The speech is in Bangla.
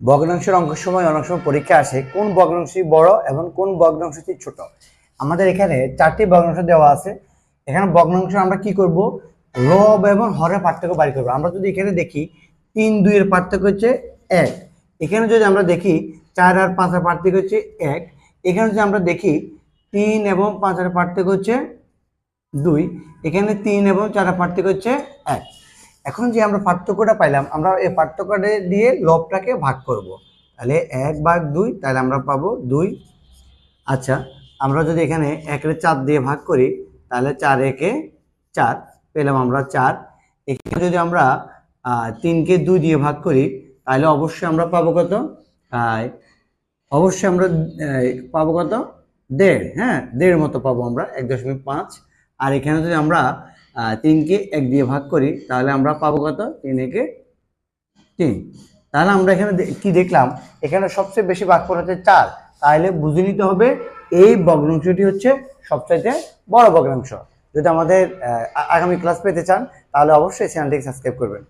ভগ্নাংশের অঙ্কের সময় অনেক সময় পরীক্ষা আসে, কোন ভগ্নাংশটি বড় এবং কোন ভগ্নাংশটি ছোট। আমাদের এখানে চারটি ভগ্নাংশ দেওয়া আছে। এখানে ভগ্নাংশ আমরা কি করব? লব এবং হরের পার্থক্য বাড়ি করব। আমরা যদি এখানে দেখি, তিন দুইয়ের পার্থক্য হচ্ছে এক। এখানে যদি আমরা দেখি, চার আর পাঁচের পার্থক্য হচ্ছে এক। এখানে যদি আমরা দেখি, তিন এবং পাঁচের পার্থক্য হচ্ছে দুই। এখানে তিন এবং চারের পার্থক্য হচ্ছে এক। এখন যে আমরা পার্থক্যটা পাইলাম, আমরা এই পার্থক্যটা দিয়ে লবটাকে ভাগ করব। তাহলে এক ভাগ দুই, তাহলে আমরা পাবো দুই। আচ্ছা আমরা যদি এখানে একের চার দিয়ে ভাগ করি, তাহলে চার একে চার, পেলাম আমরা চার। এখানে যদি আমরা তিনকে দুই দিয়ে ভাগ করি, তাহলে অবশ্যই আমরা পাবো কত? অবশ্যই আমরা পাবো কত? দেড় হ্যাঁ দেড় মতো পাবো আমরা, এক দশমিক পাঁচ। আর এখানে যদি আমরা তিনকে এক দিয়ে ভাগ করি, তাহলে আমরা পাবো কত? তিন একে তিন। তাহলে আমরা এখানে কি দেখলাম? এখানে সবচেয়ে বেশি ভাগ করা হচ্ছে চার। তাহলে বুঝে নিতে হবে, এই বগ্নাংশটি হচ্ছে সবচাইতে বড় বগ্নাংশ যদি আমাদের আগামী ক্লাস পেতে চান, তাহলে অবশ্যই চ্যানেলটিকে সাবস্ক্রাইব করবেন।